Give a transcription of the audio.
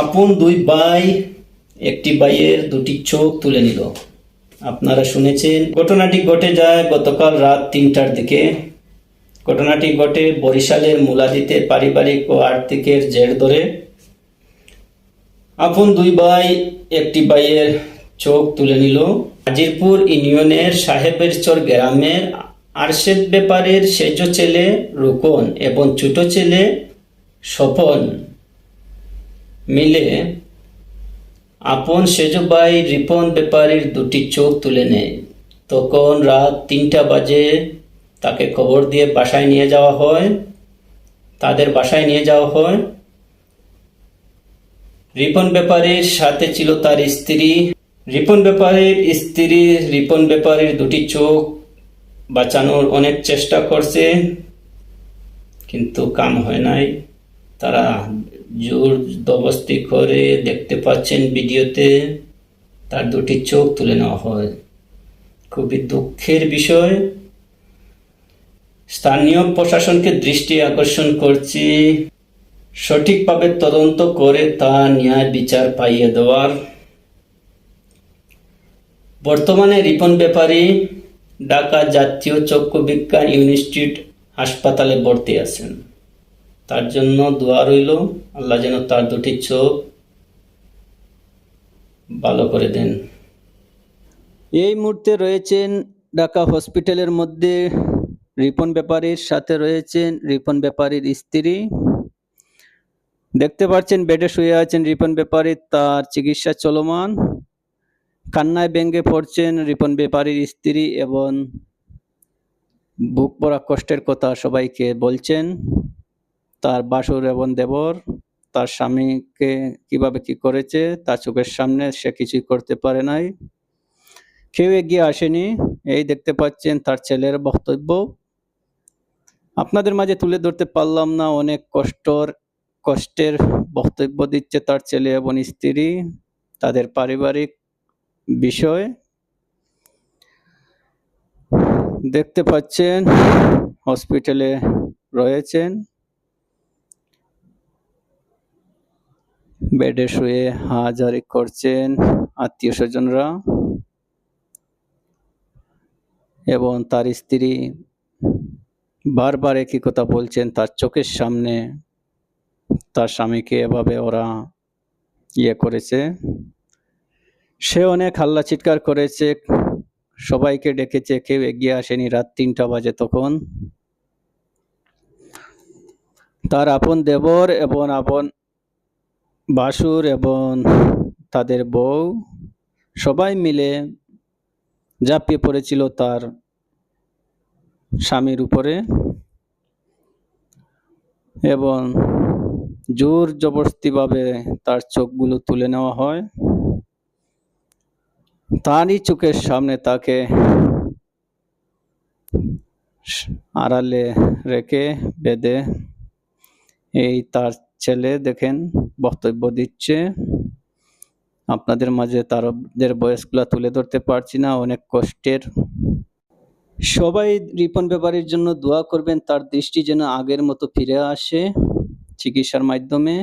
আপন দুই ভাই একটি ভাইয়ের দুটি চোখ তুলে নিল। আপনারা শুনেছেন, ঘটনাটি ঘটে যায় গতকাল রাত তিনটার দিকে। ঘটনাটি ঘটে বরিশালের মুলাদিতে পারিবারিক ও আর্থিকের জের ধরে। আপন দুই ভাই একটি ভাইয়ের চোখ তুলে নিল। হাজিরপুর ইউনিয়নের সাহেবের চর গ্রামের আরশেদ ব্যাপারের সেজ ছেলে রুকন এবং ছোট ছেলে স্বপন মিলে আপন সেজ ভাই রিপন ব্যাপারীর দুটি চোখ তুলে নেয়। তখন রাত তিনটা বাজে, তাকে খবর দিয়ে বাসায় নিয়ে যাওয়া হয়। তাদের বাসায় নিয়ে যাওয়া হয়। রিপন ব্যাপারীর সাথে ছিল তার স্ত্রী। রিপন ব্যাপারীর স্ত্রী রিপন ব্যাপারীর দুটি চোখ বাঁচানোর অনেক চেষ্টা করছে, কিন্তু কাম হয় নাই। তারা জোর দবস্তি করে দেখতে পাচ্ছেন ভিডিওতে, তার দুটি চোখ তুলে নেওয়া হয়। খুবই দুঃখের বিষয়। স্থানীয় প্রশাসনকে দৃষ্টি আকর্ষণ করছি। সঠিকভাবে তদন্ত করে তা ন্যায় বিচার পাইয়ে দেওয়ার। বর্তমানে রিপন ব্যাপারী ঢাকা জাতীয় চক্ষু বিজ্ঞান ইনস্টিটিউট হাসপাতালে ভর্তি আছেন। তার জন্য দোয়া রইল। আল্লাহ যেন তার দুটি চোখ ভালো করে দেন। এই মুহূর্তে রয়েছেন ঢাকা হসপিটালের মধ্যে রিপন ব্যাপারীর, সাথে রয়েছেন রিপন ব্যাপারীর স্ত্রী। দেখতে পাচ্ছেন, বেডে শুয়ে আছেন রিপন ব্যাপারী, তার চিকিৎসা চলমান। কান্নায় ব্যঙ্গে পড়ছেন রিপন ব্যাপারীর স্ত্রী এবং বুক পড়া কষ্টের কথা সবাইকে বলছেন। তার বাসুর এবং দেবর, তার স্বামীকে কীভাবে কি করেছে, তার চোখের সামনে সে কিছুই করতে পারে নাই। কেউ এগিয়ে আসেনি। এই দেখতে পাচ্ছেন তার ছেলের বক্তব্য। আপনাদের মাঝে তুলে ধরতে পারলাম না, অনেক কষ্টর, কষ্টের বক্তব্য দিচ্ছে তার ছেলে এবং স্ত্রী, তাদের পারিবারিক বিষয়। দেখতে পাচ্ছেন হসপিটালে রয়েছেন। বেডে শুয়ে হাজারি করছেন আত্মীয় স্বজনরা এবং তার স্ত্রী বারবার একই কথা বলছেন, তার চোখের সামনে তার স্বামীকে এভাবে ওরা ইয়ে করেছে। সে অনেক হাল্লা চিৎকার করেছে, সবাইকে ডেকেছে, কেউ এগিয়ে আসেনি রাত তিনটা বাজে তখন। তার আপন দেবর এবং আপন বাসুর এবং তাদের বউ সবাই মিলে ঝাঁপিয়ে পড়েছিল তার স্বামীর উপরে এবং জোর জবরদস্তিভাবে তার চোখগুলো তুলে নেওয়া হয়। তারই চোখের সামনে তাকে আড়ালে রেখে বেঁধে এই তার ছেলে দেখেন, বক্তব্য দিচ্ছে। আপনাদের মাঝে তাদের বয়সগুলা তুলে ধরতে পারছি না, অনেক কষ্টের। সবাই রিপন ব্যাপারের জন্য দোয়া করবেন, তার দৃষ্টি যেন আগের মতো ফিরে আসে চিকিৎসার মাধ্যমে।